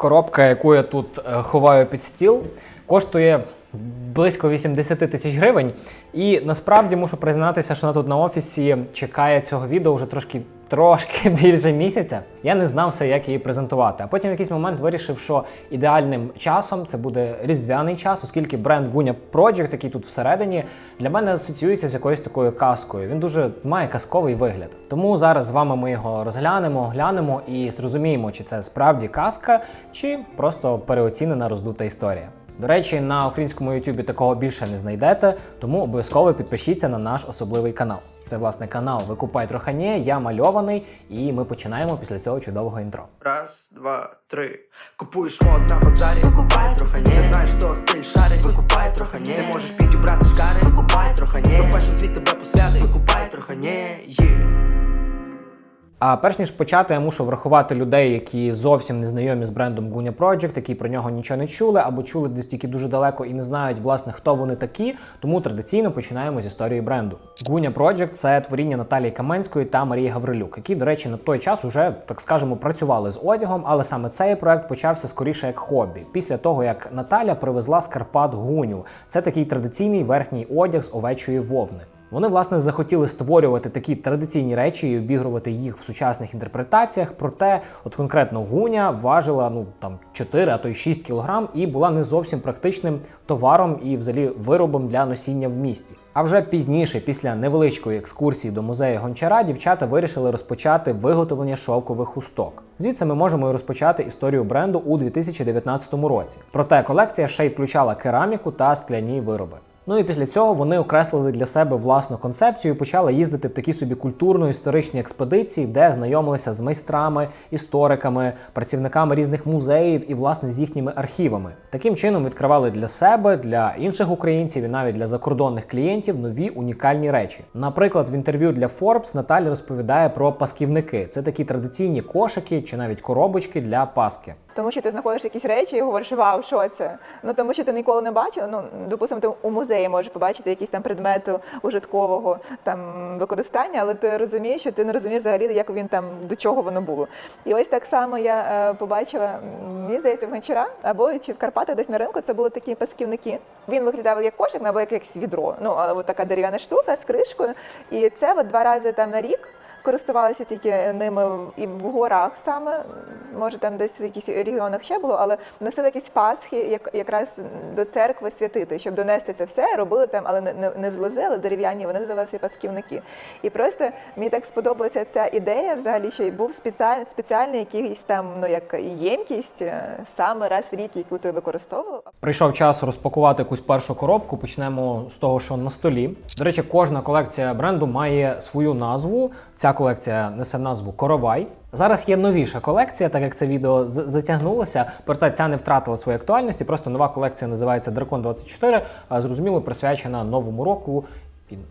Коробка, яку я тут е, ховаю під стіл, коштує близько 80 тисяч гривень. І насправді мушу признатися, що вона тут на офісі чекає цього відео вже трошки. Трошки більше місяця я не знав все, як її презентувати. А потім в якийсь момент вирішив, що ідеальним часом це буде різдвяний час, оскільки бренд Gunya Project, який тут всередині, для мене асоціюється з якоюсь такою казкою. Він дуже має казковий вигляд. Тому зараз з вами ми його розглянемо, оглянемо і зрозуміємо, чи це справді казка, чи просто переоцінена роздута історія. До речі, на українському YouTube такого більше не знайдете, тому обов'язково підпишіться на наш особливий канал. Це власне канал Викупай Трохані, я мальований, і ми починаємо після цього чудового інтро. Раз, два, три. Купуєш мод на базарі, викупай трохи. Не знаєш, хто стиль шарить, викупай трохи. Не можеш підібрати шкари, викупай трохи ні. То фешн світ тебе посвятить, викупай трохи ні. Yeah. А перш ніж почати, я мушу врахувати людей, які зовсім не знайомі з брендом Gunya Project, які про нього нічого не чули, або чули десь тільки дуже далеко і не знають, власне, хто вони такі. Тому традиційно починаємо з історії бренду. Gunya Project – це творіння Наталії Каменської та Марії Гаврилюк, які, до речі, на той час уже, так скажемо, працювали з одягом, але саме цей проект почався скоріше як хобі. Після того, як Наталя привезла з Карпат гуню. Це такий традиційний верхній одяг з овечої вовни. Вони власне захотіли створювати такі традиційні речі і обігрувати їх в сучасних інтерпретаціях. Проте, от конкретно гуня важила ну там 4, а то й 6 кілограм і була не зовсім практичним товаром і взагалі виробом для носіння в місті. А вже пізніше, після невеличкої екскурсії до музею гончара, дівчата вирішили розпочати виготовлення шовкових хусток. Звідси ми можемо і розпочати історію бренду у 2019 році. Проте колекція ще й включала кераміку та скляні вироби. Ну і після цього вони окреслили для себе власну концепцію і почали їздити в такі собі культурно-історичні експедиції, де знайомилися з майстрами, істориками, працівниками різних музеїв і власне з їхніми архівами. Таким чином відкривали для себе, для інших українців і навіть для закордонних клієнтів нові унікальні речі. Наприклад, в інтерв'ю для Forbes Наталя розповідає про пасківники. Це такі традиційні кошики чи навіть коробочки для паски. Тому що ти знаходиш якісь речі і говориш, вау, що це? Ну тому що ти ніколи не бачив. Ну допустимо, ти у музеї можеш побачити якийсь там предмет ужиткового там використання, але ти розумієш, що ти не розумієш взагалі, як він там до чого воно було. І ось так само я е, побачила, мені здається, в Гончара або чи в Карпатах десь на ринку це були такі пасківники. Він виглядав як кошик, або як якесь відро. Ну але от така дерев'яна штука з кришкою. І це от два рази там на рік. Користувалися тільки ними і в горах саме, може там десь в якихось регіонах ще було, але носили якісь пасхи, як якраз до церкви святити, щоб донести це все, робили там, але не, не, не з лози, але дерев'яні, вони називалися пасківники. І просто мені так сподобалася ця ідея, взагалі, що й був спеціальний, спеціальний якийсь там, ну як ємкість, е, саме раз в рік, яку ти використовував. Прийшов час розпакувати якусь першу коробку. Почнемо з того, що на столі. До речі, кожна колекція бренду має свою назву. Ця колекція несе назву Коровай. Зараз є новіша колекція, так як це відео затягнулося. Проте ця не втратила своєї актуальності. Просто нова колекція називається Дракон 24, а зрозуміло присвячена новому року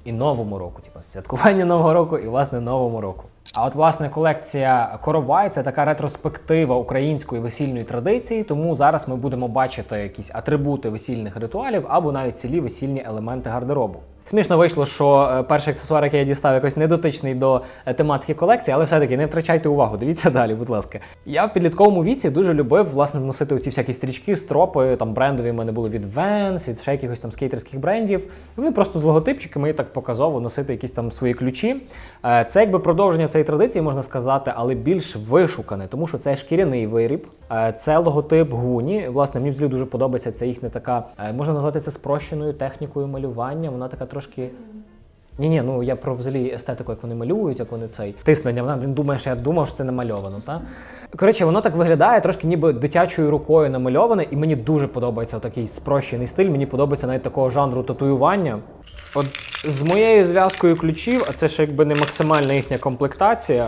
і новому року, типу святкування нового року і власне новому року. А от власне колекція Коровай це така ретроспектива української весільної традиції. Тому зараз ми будемо бачити якісь атрибути весільних ритуалів або навіть цілі весільні елементи гардеробу. Смішно вийшло, що е, перший аксесуар, який я дістав, якось не дотичний до е, тематики колекції, але все-таки не втрачайте увагу. Дивіться далі, будь ласка. Я в підлітковому віці дуже любив власне носити оці всякі стрічки, стропи, там брендові в мене були від Vans, від ще якихось там скейтерських брендів. Вони просто з логотипчиками і так показово носити якісь там свої ключі. Е, Це якби продовження цієї традиції, можна сказати, але більш вишукане, тому що це шкіряний виріб, це логотип гуні. Власне, мені взагалі дуже подобається ця їхня така, можна назвати це спрощеною технікою малювання. Вона така трошки. Ні, ні, ну я про взагалі естетику, як вони малюють, як вони цей тиснення. Він думає, що я думав, що це намальовано. Та? Коротше, воно так виглядає, трошки ніби дитячою рукою намальоване, і мені дуже подобається такий спрощений стиль. Мені подобається навіть такого жанру татуювання. От з моєю зв'язкою ключів, а це ж якби не максимальна їхня комплектація.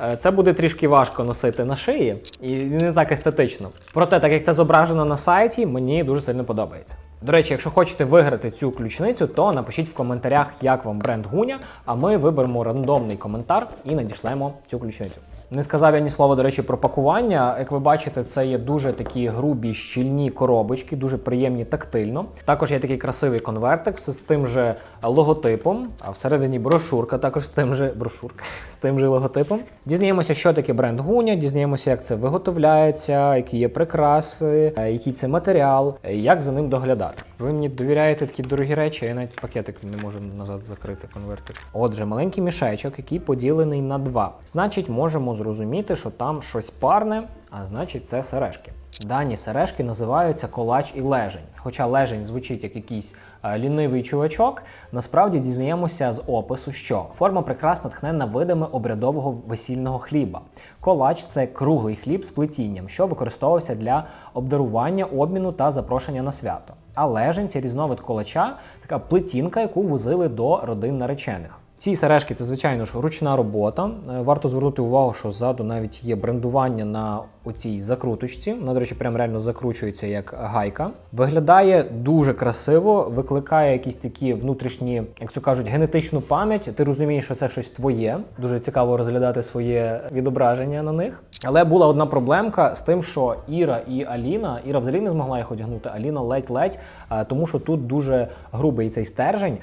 е, Це буде трішки важко носити на шиї і не так естетично. Проте, так як це зображено на сайті, мені дуже сильно подобається. До речі, якщо хочете виграти цю ключницю, то напишіть в коментарях, як вам бренд Гуня, а ми виберемо рандомний коментар і надішлемо цю ключницю. Не сказав я ні слова, до речі, про пакування. Як ви бачите, це є дуже такі грубі щільні коробочки, дуже приємні тактильно. Також є такий красивий конвертик з тим же логотипом, а всередині брошурка, також з тим же брошурка, з тим же логотипом. Дізнаємося, що таке бренд Гуня, дізнаємося, як це виготовляється, які є прикраси, е, який це матеріал, е, як за ним доглядати. Ви мені довіряєте такі дорогі речі, я навіть пакетик не можу назад закрити конвертик. Отже, маленький мішечок, який поділений на два. Значить, можемо зрозуміти, що там щось парне, а значить, це сережки. Дані сережки називаються колач і лежень. Хоча лежень звучить як якийсь е, лінивий чувачок, насправді дізнаємося з опису, що форма прикрас натхненна видами обрядового весільного хліба. Колач це круглий хліб з плетінням, що використовувався для обдарування, обміну та запрошення на свято. А лежень це різновид колача, така плетінка, яку возили до родин наречених. Ці сережки це, звичайно ж, ручна робота. Е, Варто звернути увагу, що ззаду навіть є брендування на оцій закруточці. Вона, до речі, прям реально закручується як гайка. Виглядає дуже красиво, викликає якісь такі внутрішні, як це кажуть, генетичну пам'ять. Ти розумієш, що це щось твоє. Дуже цікаво розглядати своє відображення на них. Але була одна проблемка з тим, що Іра і Аліна, Іра взагалі не змогла їх одягнути, Аліна ледь-ледь, е, тому що тут дуже грубий цей стержень.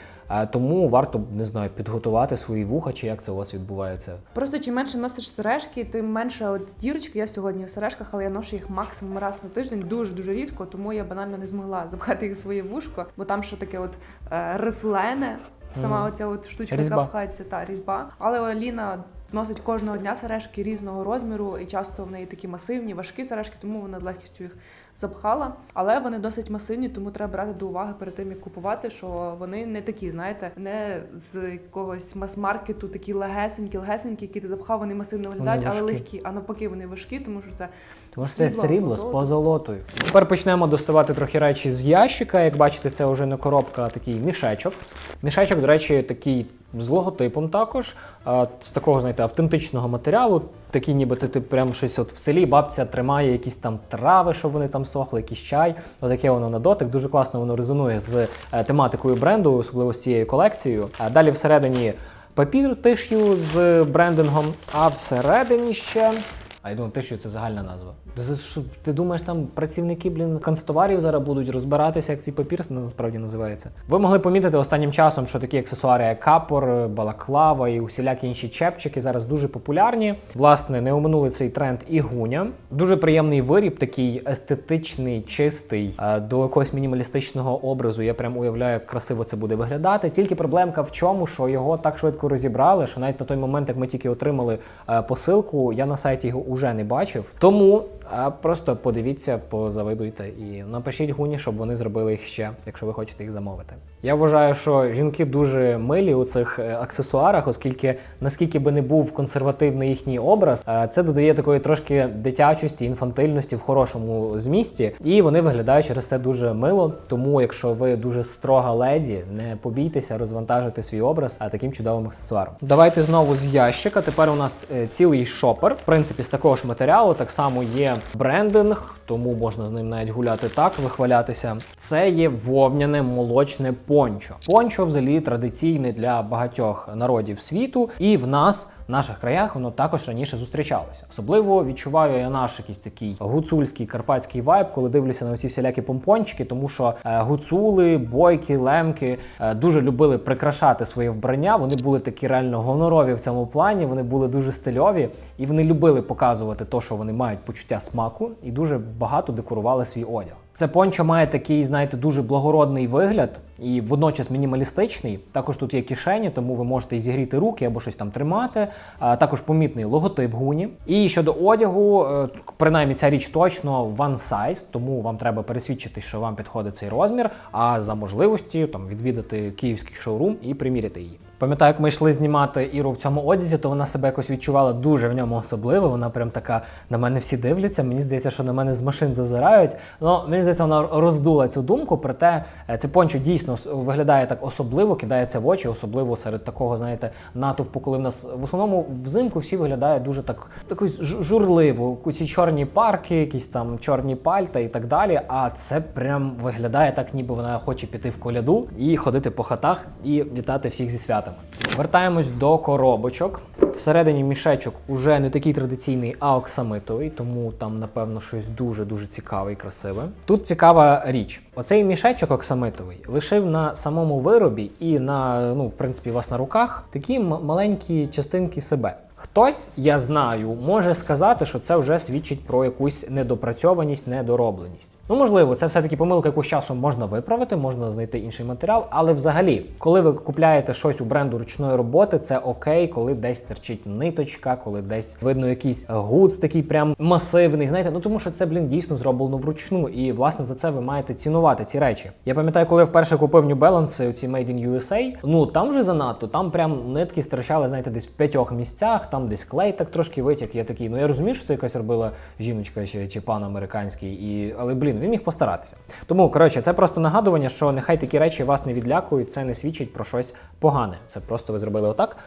Тому варто не знаю підготувати свої вуха, чи як це у вас відбувається. Просто чим менше носиш сережки, тим менше от дірочки. Я сьогодні в сережках, але я ношу їх максимум раз на тиждень, дуже дуже рідко, тому я банально не змогла запхати їх в своє вушко, бо там ще таке от е, рифлене. Сама Мгм. оця от штучка, Різьба. яка пхається, та різьба. Але Аліна носить кожного дня сережки різного розміру, і часто в неї такі масивні, важкі сережки, тому вона з легкістю їх запхала. Але вони досить масивні, тому треба брати до уваги перед тим, як купувати, що вони не такі, знаєте, не з якогось мас-маркету, такі легесенькі, легесенькі, які ти запхав, вони масивно виглядають, але легкі. А навпаки, вони важкі, тому що це Тому що це Срібло, срібло з позолотою. Тепер почнемо доставати трохи речі з ящика. Як бачите, це вже не коробка, а такий мішечок. Мішечок, до речі, такий з логотипом також, з такого, знаєте, автентичного матеріалу. Такі, ніби ти, ти прям щось от в селі бабця тримає якісь там трави, що вони там сохли, якийсь чай. Отаке воно на дотик. Дуже класно воно резонує з е, тематикою бренду, особливо з цією колекцією. А далі всередині папір тиш'ю з брендингом, а всередині ще. А я думаю, тиш'ю це загальна назва. Ти, ти що, ти думаєш, там працівники, блін, канцтоварів зараз будуть розбиратися, як цей папір насправді називається. Ви могли помітити останнім часом, що такі аксесуари, як капор, балаклава і усілякі інші чепчики зараз дуже популярні. Власне, не оминули цей тренд і гуня. Дуже приємний виріб, такий естетичний, чистий, е, до якогось мінімалістичного образу. Я прям уявляю, як красиво це буде виглядати. Тільки проблемка в чому, що його так швидко розібрали, що навіть на той момент, як ми тільки отримали е, посилку, я на сайті його уже не бачив. Тому е, просто подивіться, позавидуйте і напишіть гуні, щоб вони зробили їх ще, якщо ви хочете їх замовити. Я вважаю, що жінки дуже милі у цих е, аксесуарах, оскільки наскільки би не був консервативний їхній образ, е, це додає такої трошки дитячості, інфантильності в хорошому змісті, і вони виглядають через це дуже мило. Тому, якщо ви дуже строга леді, не побійтеся розвантажити свій образ а таким чудовим аксесуаром. Давайте знову з ящика. Тепер у нас цілий шопер. В принципі, з такого ж матеріалу так само є брендинг, тому можна з ним навіть гуляти так, вихвалятися. Це є вовняне молочне пончо. Пончо взагалі традиційне для багатьох народів світу, і в нас. В наших краях воно також раніше зустрічалося. Особливо відчуваю я наш якийсь такий гуцульський карпатський вайб, коли дивлюся на ці всілякі помпончики, тому що е, гуцули, бойки, лемки е, дуже любили прикрашати своє вбрання. Вони були такі реально гонорові в цьому плані. Вони були дуже стильові і вони любили показувати те, що вони мають почуття смаку, і дуже багато декорували свій одяг. Це пончо має такий, знаєте, дуже благородний вигляд і водночас мінімалістичний. Також тут є кишені, тому ви можете і зігріти руки або щось там тримати. Також помітний логотип гуні. І щодо одягу, е, принаймні ця річ точно one size, тому вам треба пересвідчити, що вам підходить цей розмір. А за можливості там відвідати київський шоурум і приміряти її. Пам'ятаю, як ми йшли знімати Іру в цьому одязі, то вона себе якось відчувала дуже в ньому особливо. Вона прям така на мене всі дивляться. Мені здається, що на мене з машин зазирають. Ну мені здається, вона роздула цю думку. Проте е, це пончо дійсно виглядає так особливо, кидається в очі, особливо серед такого, знаєте, натовпу, коли в нас в основному взимку всі виглядають дуже так якось жу- журливо. Ці чорні парки, якісь там чорні пальта і так далі. А це прям виглядає так, ніби вона хоче піти в коляду і ходити по хатах і вітати всіх зі святом. Стандартами. Вертаємось до коробочок. Всередині мішечок уже не такий традиційний, а оксамитовий, тому там, напевно, щось дуже-дуже цікаве і красиве. Тут цікава річ. Оцей мішечок оксамитовий лишив на самому виробі і на, ну, в принципі, у вас на руках такі маленькі частинки себе. Хтось, я знаю, може сказати, що це вже свідчить про якусь недопрацьованість, недоробленість. Ну, можливо, це все-таки помилка, яку з часом можна виправити, можна знайти інший матеріал. Але взагалі, коли ви купляєте щось у бренду ручної роботи, це окей, коли десь терчить ниточка, коли десь видно якийсь гуц такий прям масивний. Знаєте, ну тому що це, блін, дійсно зроблено вручну. І власне за це ви маєте цінувати ці речі. Я пам'ятаю, коли я вперше купив New Balance, ці Made in USA, ну там вже занадто, там прям нитки стирчали, знаєте, десь в п'ятьох місцях, там десь клей так трошки витік. Я такий, ну я розумію, що це якась робила жіночка чи, чи пан американський, і але блін, він міг постаратися. Тому коротше, це просто нагадування, що нехай такі речі вас не відлякують, це не свідчить про щось погане. Це просто ви зробили отак,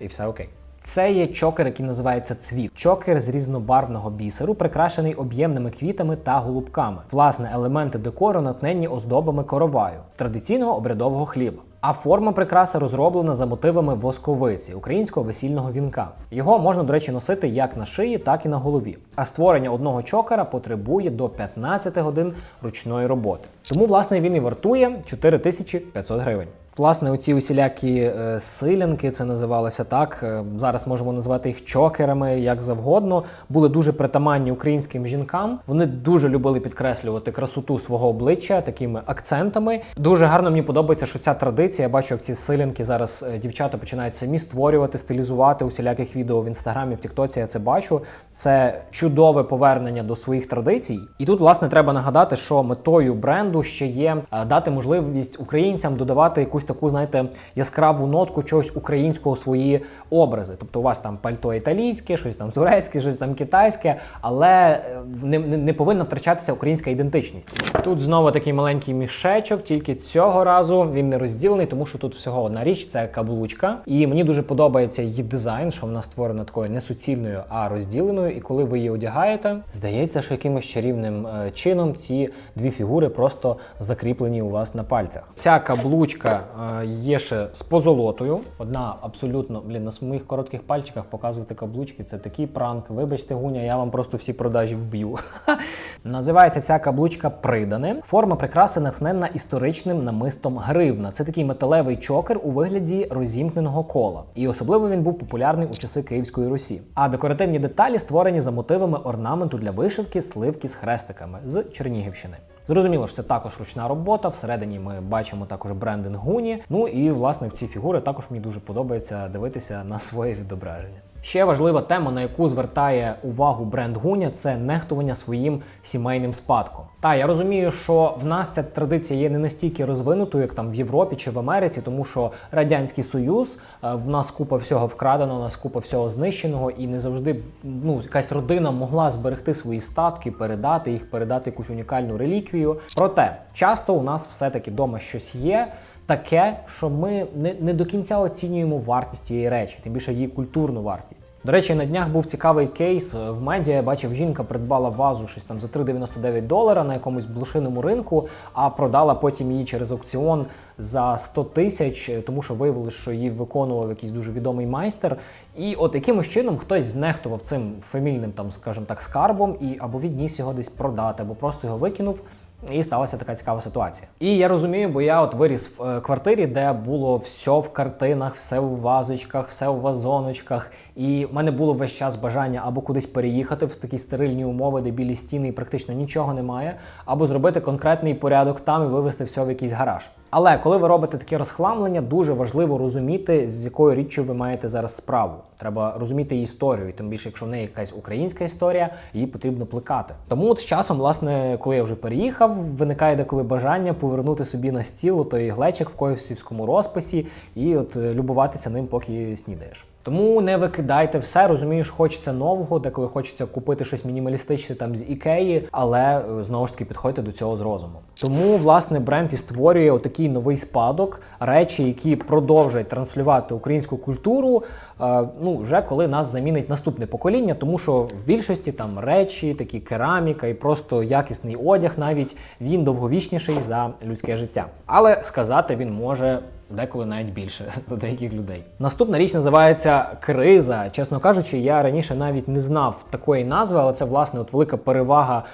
і все окей. Це є чокер, який називається цвіт. Чокер з різнобарвного бісеру, прикрашений об'ємними квітами та голубками. Власне, елементи декору натненні оздобами короваю, традиційного обрядового хліба. А форма прикраси розроблена за мотивами восковиці українського весільного вінка. Його можна, до речі, носити як на шиї, так і на голові. А створення одного чокера потребує до 15 годин ручної роботи. Тому, власне, він і вартує 4500 гривень. Власне, оці усілякі е, силянки, це називалося так. е, зараз можемо називати їх чокерами, як завгодно. Були дуже притаманні українським жінкам. Вони дуже любили підкреслювати красоту свого обличчя такими акцентами. Дуже гарно мені подобається, що ця традиція. Я бачу, як ці силянки зараз е, дівчата починають самі створювати, стилізувати усіляких відео в інстаграмі, в Тіктоці. Я це бачу. Це чудове повернення до своїх традицій. І тут, власне, треба нагадати, що метою бренду ще є е, дати можливість українцям додавати якусь таку, знаєте, яскраву нотку чогось українського свої образи. Тобто у вас там пальто італійське, щось там турецьке, щось там китайське, але е, не, не, не повинна втрачатися українська ідентичність. Тут знову такий маленький мішечок, тільки цього разу він не розділений, тому що тут всього одна річ це каблучка. І мені дуже подобається її дизайн, що вона створена такою не суцільною, а розділеною. І коли ви її одягаєте, здається, що якимось чарівним е, чином ці дві фігури просто закріплені у вас на пальцях. Ця каблучка е, є ще з позолотою. Одна абсолютно блін, на моїх коротких пальчиках показувати каблучки. Це такий пранк. Вибачте, гуня, я вам просто всі продажі вб'ю. Називається ця каблучка придане. Форма прикраси натхненна історичним намистом гривна. Це такий металевий чокер у вигляді розімкненого кола. І особливо він був популярний у часи Київської Русі. А декоративні деталі створені за мотивами орнаменту для вишивки сливки з хрестиками з Чернігівщини. Зрозуміло, що це також ручна робота. Всередині ми бачимо також брендинг гуні. Ну і власне в ці фігури також мені дуже подобається дивитися на своє відображення. Ще важлива тема, на яку звертає увагу бренд Гуня, це нехтування своїм сімейним спадком. Та я розумію, що в нас ця традиція є не настільки розвинутою, як там в Європі чи в Америці, тому що радянський союз е, в нас купа всього вкрадено, у нас купа всього знищеного, і не завжди ну якась родина могла зберегти свої статки, передати їх, передати якусь унікальну реліквію. Проте часто у нас все-таки вдома щось є таке, що ми не, не до кінця оцінюємо вартість цієї речі, тим більше її культурну вартість. До речі, на днях був цікавий кейс в медіа. Бачив, жінка придбала вазу щось там за 3,99 долара на якомусь блошиному ринку, а продала потім її через аукціон за 100 тисяч, тому що виявилось, що її виконував якийсь дуже відомий майстер. І от якимось чином хтось знехтував цим фамільним, там, скажімо так, скарбом і або відніс його десь продати, або просто його викинув. І сталася така цікава ситуація. І я розумію, бо я от виріс в е, квартирі, де було все в картинах, все в вазочках, все в вазоночках. І в мене було весь час бажання або кудись переїхати в такі стерильні умови, де білі стіни і практично нічого немає, або зробити конкретний порядок там і вивезти все в якийсь гараж. Але коли ви робите таке розхламлення, дуже важливо розуміти, з якою річчю ви маєте зараз справу. Треба розуміти історію, і тим більше, якщо в неї якась українська історія, її потрібно плекати. Тому от з часом, власне, коли я вже переїхав, виникає деколи бажання повернути собі на стіл той глечик в коївсівському розписі і от е, любуватися ним, поки снідаєш. Тому не викидайте все, розумієш, хочеться нового, деколи хочеться купити щось мінімалістичне там з ікеї, але е, знову ж таки підходьте до цього з розумом. Тому власне бренд і створює отакий новий спадок, речі, які продовжують транслювати українську культуру. е, ну вже коли нас замінить наступне покоління, тому що в більшості там речі, такі кераміка і просто якісний одяг, навіть він довговічніший за людське життя. Але сказати він може деколи навіть більше за деяких людей. Наступна річ називається криза. Чесно кажучи, я раніше навіть не знав такої назви, але це власне от велика перевага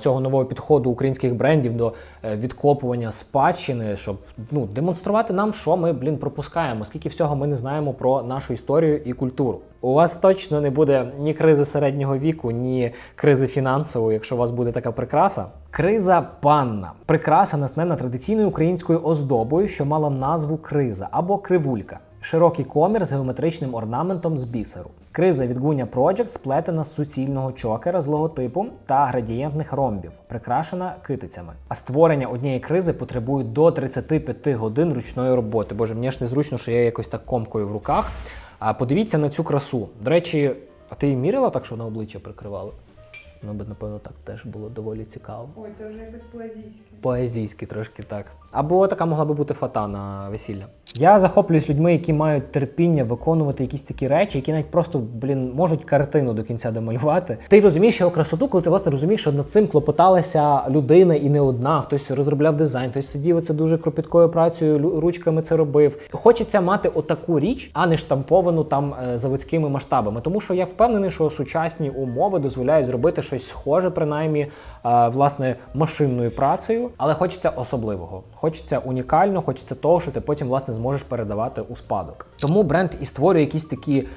цього нового підходу українських брендів до е, відкопування спадщини, щоб ну демонструвати нам, що ми блін пропускаємо, скільки всього ми не знаємо про нашу історію і культуру. У вас точно не буде ні кризи середнього віку, ні кризи фінансової, якщо у вас буде така прикраса. Криза панна. Прикраса натхнена традиційною українською оздобою, що мала назву криза або кривулька. Широкий комір з геометричним орнаментом з бісеру. Криза від Гуня Project сплетена з суцільного чокера з логотипом та градієнтних ромбів, прикрашена китицями. А створення однієї кризи потребує до 35 годин ручної роботи. Боже, мені ж незручно, що я якось так комкою в руках. А подивіться на цю красу. До речі, а ти її міряла так, що на обличчя прикривали? Ну, би, напевно, так теж було доволі цікаво. Ой, це вже якось поезійське. Поезійськи трошки так. Або така могла би бути фата на весілля. Я захоплююсь людьми, які мають терпіння виконувати якісь такі речі, які навіть просто, блін, можуть картину до кінця домалювати. Ти розумієш його красоту, коли ти власне розумієш, що над цим клопоталася людина і не одна. Хтось розробляв дизайн, хтось сидів оце дуже кропіткою працею, ручками це робив. Хочеться мати отаку річ, а не штамповану там е, заводськими масштабами. Тому що я впевнений, що сучасні умови дозволяють зробити щось схоже, принаймні, е, власне, машинною працею, але хочеться особливого. Хочеться унікально, хочеться того, що ти потім власне зможеш передавати у спадок. Тому бренд і створює якісь такі.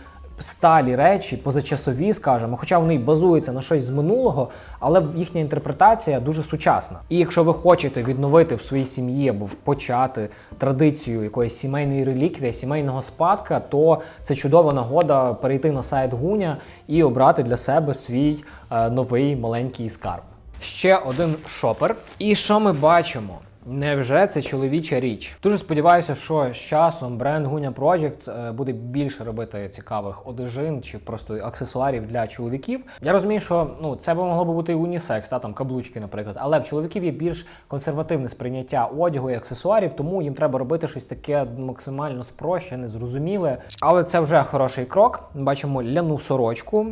Сталі речі, позачасові, скажімо, хоча вони базуються на щось з минулого, але їхня інтерпретація дуже сучасна. І якщо ви хочете відновити в своїй сім'ї або почати традицію якоїсь сімейної реліквії, сімейного спадка, то це чудова нагода перейти на сайт Гуня і обрати для себе свій е, новий маленький скарб. Ще один шопер. І що ми бачимо? Невже це чоловіча річ? Дуже сподіваюся, що з часом бренд Гуня Project е, буде більше робити цікавих одежин чи просто аксесуарів для чоловіків. Я розумію, що ну це би могло би бути і унісекс, та там каблучки, наприклад. Але в чоловіків є більш консервативне сприйняття одягу і аксесуарів, тому їм треба робити щось таке максимально спрощене, зрозуміле. Але це вже хороший крок. Бачимо ляну сорочку,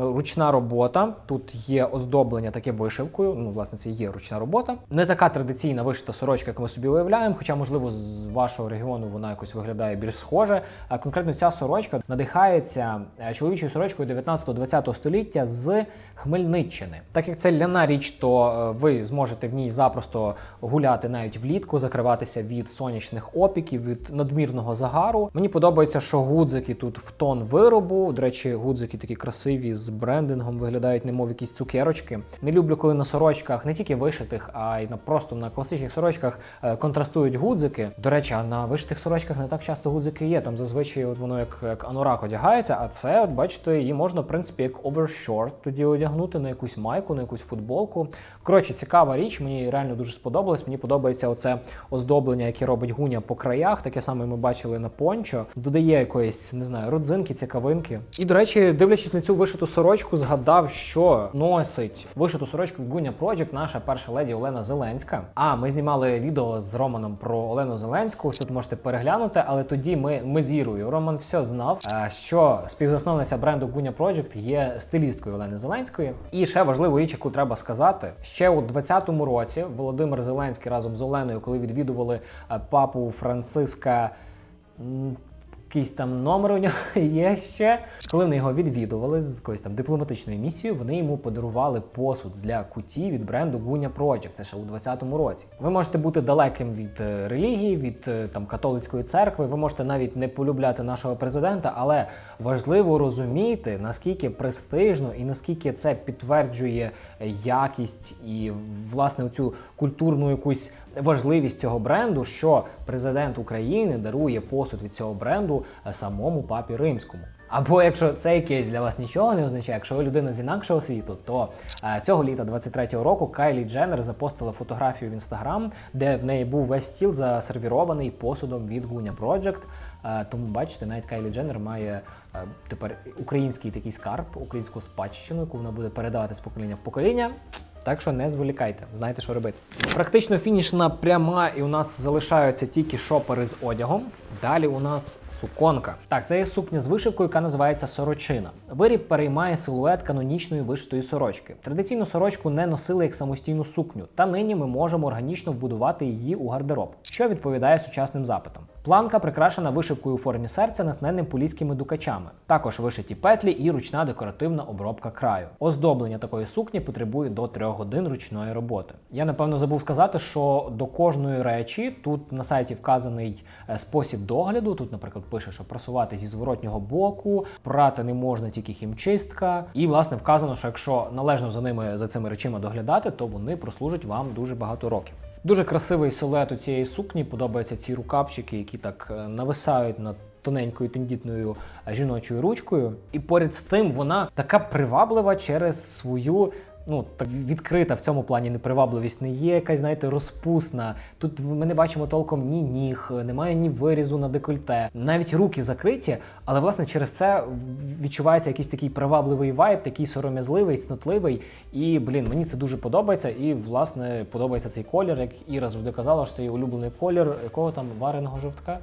ручна робота. Тут є оздоблення таке вишивкою. Ну, власне, це є ручна робота. Не така традиційна вишита сорочка, яку ми собі уявляємо. Хоча, можливо, з вашого регіону вона якось виглядає більш схоже. А конкретно ця сорочка надихається е, чоловічою сорочкою 19-20 століття з Хмельниччини. Так як це ляна річ, то е, ви зможете в ній запросто гуляти навіть влітку, закриватися від сонячних опіків, від надмірного загару. Мені подобається, що гудзики тут в тон виробу. До речі, гудзики такі красиві з брендингом, виглядають немов якісь цукерочки. Не люблю, коли на сорочках не тільки вишитих, а й на просто на класичних сорочках е, контрастують гудзики. До речі, а на вишитих сорочках не так часто гудзики є. Там зазвичай от воно як, як анорак одягається, а це, от бачите, її можна, в принципі, як овершорт тоді одягнути на якусь майку, на якусь футболку. Коротше, цікава річ, мені реально дуже сподобалось. Мені подобається оце оздоблення, яке робить гуня по краях. Таке саме ми бачили на пончо. Додає якоїсь, не знаю, родзинки, цікавинки. І, до речі, дивлячись на цю вишиту сорочку, згадав, що носить вишиту сорочку Гуня Project наша перша леді Олена Зеленська. А ми знімали відео з Романом про Олену Зеленську. Тут можете переглянути, але тоді ми, ми з. Роман все знав, е, що співзасновниця бренду Гуня Project є стилісткою Олени Зеленської. І ще важливу річ, яку треба сказати, ще у 2020 році Володимир Зеленський разом з Оленою, коли відвідували е, папу Франциска. Якийсь там номер у нього є ще. Коли вони його відвідували з якоюсь там дипломатичною місією, вони йому подарували посуд для куті від бренду Gunya Project. Це ще у 2020 році. Ви можете бути далеким від е, релігії, від е, там католицької церкви. Ви можете навіть не полюбляти нашого президента, але важливо розуміти, наскільки престижно і наскільки це підтверджує якість і власне цю культурну якусь важливість цього бренду, що президент України дарує посуд від цього бренду е, самому папі римському. Або якщо цей кейс для вас нічого не означає, якщо ви людина з інакшого світу, то е, цього літа 23-го року Кайлі Дженнер запостила фотографію в інстаграм, де в неї був весь стіл засервірований посудом від Гуня Project. Е, тому бачите, навіть Кайлі Дженнер має тепер український такий скарб, українську спадщину, яку вона буде передавати з покоління в покоління. Так що не зволікайте, знаєте, що робити. Практично фінішна пряма, і у нас залишаються тільки шопери з одягом. Далі у нас суконка. Так, це є сукня з вишивкою, яка називається сорочина. Виріб переймає силует канонічної вишитої сорочки. Традиційну сорочку не носили як самостійну сукню, та нині ми можемо органічно вбудувати її у гардероб, що відповідає сучасним запитам. Планка прикрашена вишивкою у формі серця, натхненним поліськими дукачами. Також вишиті петлі і ручна декоративна обробка краю. Оздоблення такої сукні потребує до 3 годин ручної роботи. Я напевно забув сказати, що до кожної речі тут на сайті вказаний е, спосіб догляду. Тут, наприклад, пише, що просувати зі зворотнього боку, прати не можна тільки хімчистка. І власне вказано, що якщо належно за ними за цими речима доглядати, то вони прослужать вам дуже багато років. Дуже красивий силует у цієї сукні. Подобаються ці рукавчики, які так е, нависають над тоненькою тендітною е, жіночою ручкою. І поряд з тим вона така приваблива через свою. Ну, так відкрита в цьому плані непривабливість не є якась, знаєте, розпусна. Тут ми не бачимо толком ні ніг, немає ні вирізу на декольте, навіть руки закриті, але власне через це відчувається якийсь такий привабливий вайб, такий сором'язливий, цнотливий. І блін, мені це дуже подобається. І власне подобається цей колір, як Іра завжди казала, що це її улюблений колір якого там вареного жовтка.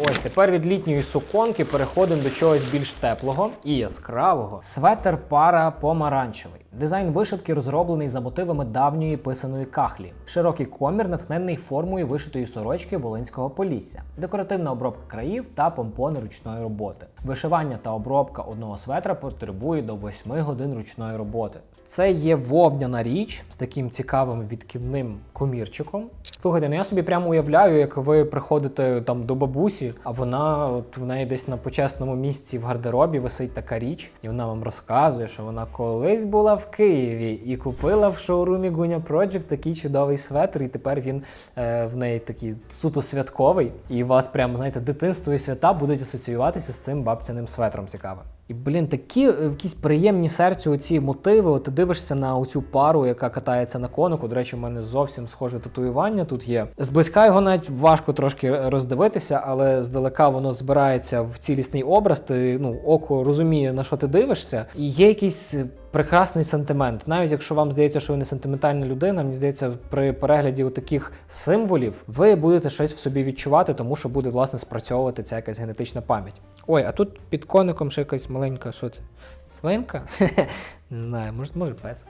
Ось тепер від літньої суконки переходимо до чогось більш теплого і яскравого. Светер пара помаранчевий. Дизайн вишивки розроблений за мотивами давньої писаної кахлі. Широкий комір натхнений формою вишитої сорочки Волинського полісся, декоративна обробка країв та помпони ручної роботи. Вишивання та обробка одного светра потребує до 8 годин ручної роботи. Це є вовняна річ з таким цікавим відкидним комірчиком. Слухайте, ну я собі прямо уявляю, як ви приходите там до бабусі, а вона от в неї десь на почесному місці в гардеробі висить така річ, і вона вам розказує, що вона колись була в Києві і купила в шоурумі Гуня Project такий чудовий светр, і тепер він е, в неї такий суто святковий. І у вас прямо знаєте, дитинство і свята будуть асоціюватися з цим бабцяним светром цікавим. І, блін, такі е, якісь приємні серцю ці мотиви. От ти дивишся на оцю пару, яка катається на конику. До речі, у мене зовсім схоже татуювання тут є. Зблизька його навіть важко трошки роздивитися, але здалека воно збирається в цілісний образ. Ти ну, око розуміє, на що ти дивишся. І є якийсь. Прекрасний сантимент. навіть якщо вам здається, що ви не сентиментальна людина, мені здається, при перегляді таких символів ви будете щось в собі відчувати, тому що буде власне спрацьовувати ця якась генетична пам'ять. Ой, а тут під коником ще якась маленька, що це? Свинка? Не знаю, може, може песик.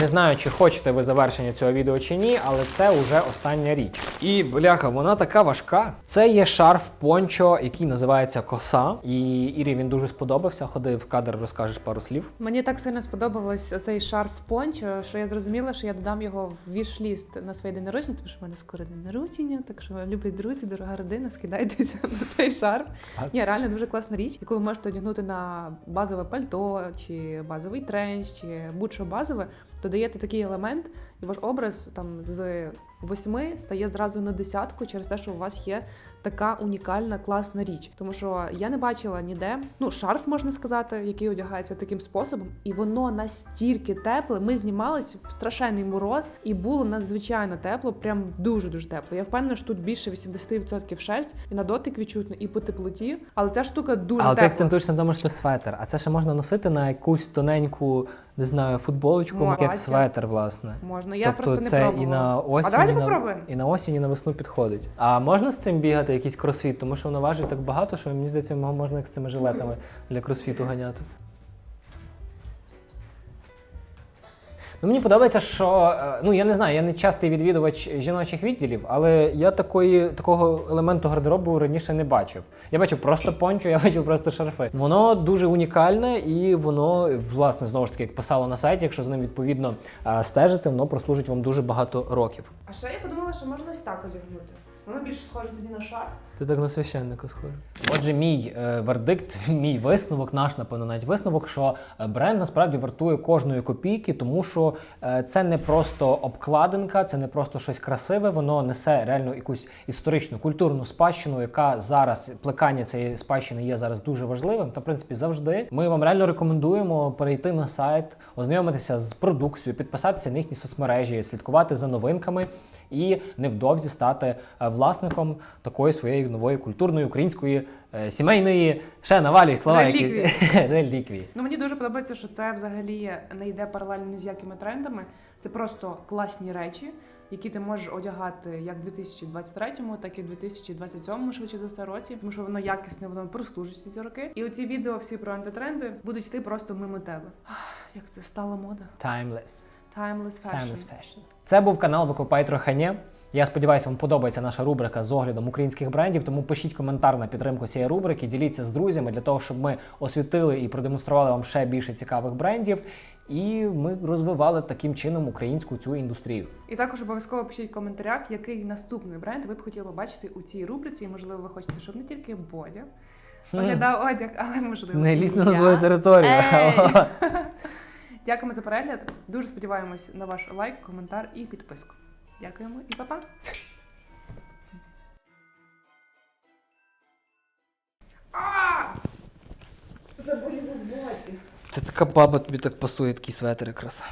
Не знаю, чи хочете ви завершення цього відео чи ні, але це вже остання річ. І бляха, вона така важка. Це є шарф пончо, який називається коса. І Ірі він дуже сподобався. Ходи в кадр, розкажеш пару слів. Мені так сильно сподобалось цей шарф пончо, що я зрозуміла, що я додам його в віш-ліст на своє день народження, тому що в мене скоро день народження, так що любі друзі, дорога родина, скидайтеся на цей шарф. Ні, реально дуже класна річ, яку ви можете одягнути на базове пальто, чи базовий чи будь-що базове. Додаєте такий елемент, і ваш образ там з восьми стає зразу на десятку через те, що у вас є така унікальна класна річ. Тому що я не бачила ніде. Ну, шарф можна сказати, який одягається таким способом, і воно настільки тепле. Ми знімались в страшенний мороз, і було надзвичайно тепло, прям дуже дуже тепло. Я впевнена, що тут більше 80% шерсть, і на дотик відчутно, і по теплоті. Але ця штука дуже Але ти тепла. акцентуєшся на тому, що це светр. А це ще можна носити на якусь тоненьку, не знаю, футболочку, Плаття. як светр, власне. Можна. Я тобто просто не це пробувала. і на а осінь, давайте і на, і на осінь, і на весну підходить. А можна з цим бігати якийсь кросфіт, тому що воно важить так багато, що мені здається, його можна як з цими жилетами для кросфіту ганяти. Ну, мені подобається, що е, ну я не знаю, я не частий відвідувач жіночих відділів, але я такої, такого елементу гардеробу раніше не бачив. Я бачив просто пончо, я бачив просто шарфи. Воно дуже унікальне і воно, власне, знову ж таки, як писало на сайті, якщо з ним відповідно е, стежити, воно прослужить вам дуже багато років. А ще я подумала, що можна ось так одягнути. Воно більш схоже тоді на шарф. Ти так на священника схоже. Отже, мій е, вердикт, мій висновок, наш, напевно, навіть висновок, що е, бренд насправді вартує кожної копійки, тому що е, це не просто обкладинка, це не просто щось красиве, воно несе реально якусь історичну культурну спадщину, яка зараз плекання цієї спадщини є зараз дуже важливим. Та в принципі завжди ми вам реально рекомендуємо перейти на сайт, ознайомитися з продукцією, підписатися на їхні соцмережі, слідкувати за новинками і невдовзі стати е, власником такої своєї нової культурної української е, сімейної ще навалій слова Реліквії. якісь реліквії. Ну мені дуже подобається, що це взагалі не йде паралельно ні з якими трендами. Це просто класні речі, які ти можеш одягати як в 2023, так і в 2027, швидше за все році, тому що воно якісне, воно прослужить всі ці роки. І оці відео всі про антитренди будуть йти просто мимо тебе. Ах, Як це стала мода? Timeless. Timeless fashion. Timeless fashion. Це був канал Викопай трохи. Я сподіваюся, вам подобається наша рубрика з оглядом українських брендів. Тому пишіть коментар на підтримку цієї рубрики, діліться з друзями для того, щоб ми освітили і продемонстрували вам ще більше цікавих брендів. І ми розвивали таким чином українську цю індустрію. І також обов'язково пишіть в коментарях, який наступний бренд ви б хотіли побачити у цій рубриці. І можливо, ви хочете, щоб не тільки Бодя оглядав одяг, але можливо. Не лізь на свою територію. Дякуємо за перегляд. Дуже сподіваємось на ваш лайк, коментар і підписку. Дякуємо і па-па! А! Заболіло в боці. Це така баба тобі так пасує такий светер якраз.